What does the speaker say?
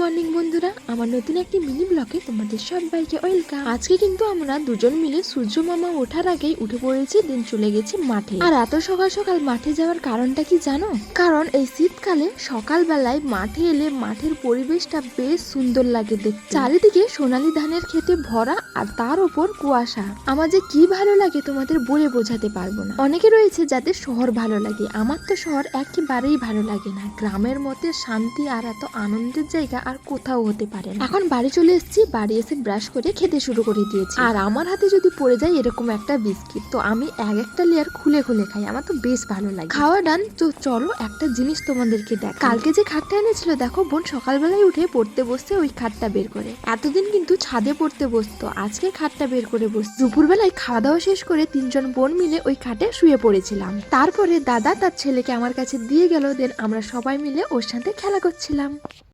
Morning বন্ধুরা, আমার নতুন একটি মিনি ব্লকে তোমাদের সবাইকে ওয়েলকাম। আজকে কিন্তু আমরা দুজন মিলে সূর্য মামা ওঠার আগেই উঠে পড়েছি, দিন চলে গেছি মাঠে। আর এত সকাল সকাল মাঠে যাওয়ার কারণটা কি জানো? কারণ এই শীতকালে সকালবেলায় মাঠে এলে মাঠের পরিবেশটা বেশ সুন্দর লাগে দেখতে। চারিদিকে সোনালী ধানের খেতে ভরা আর তার ওপর কুয়াশা। আমার যে কি ভালো লাগে তোমাদের বলে বোঝাতে পারব না। অনেকে রয়েছে যাদের শহর ভালো লাগে, আমার তো শহর একেবারেই ভালো লাগে না। গ্রামের মধ্যে শান্তি আর এত আনন্দের জায়গা আর কোথাও হতে পারে এখন বাড়ি চলে এসেছি, বাড়ি এসে ব্রাশ করে খেতে শুরু করে দিয়েছি। আর আমার হাতে যদি পড়ে যায় এরকম একটা বিস্কিট, তো আমি এক একটা লেয়ার খুলে খুলে খাই, আমার তো বেশ ভালো লাগে। খাওয়া ডান তো চলো একটা জিনিস তোমাদেরকে দেখ কালকে যে খাটটা এনেছিল, দেখো বোন সকালবেলায় উঠে পড়তে বসতে ওই খাটটা বের করে। এতদিন কিন্তু ছাদে পড়তে বসতো, আজকে খাটটা বের করে বস দুপুরবেলায় খাওয়া দাওয়া শেষ করে তিনজন বোন মিলে ওই খাটে শুয়ে পড়েছিলাম। তারপরে দাদা তার ছেলেকে আমার কাছে দিয়ে গেল দেন আমরা সবাই মিলে ওর সাথে খেলা করছিলাম।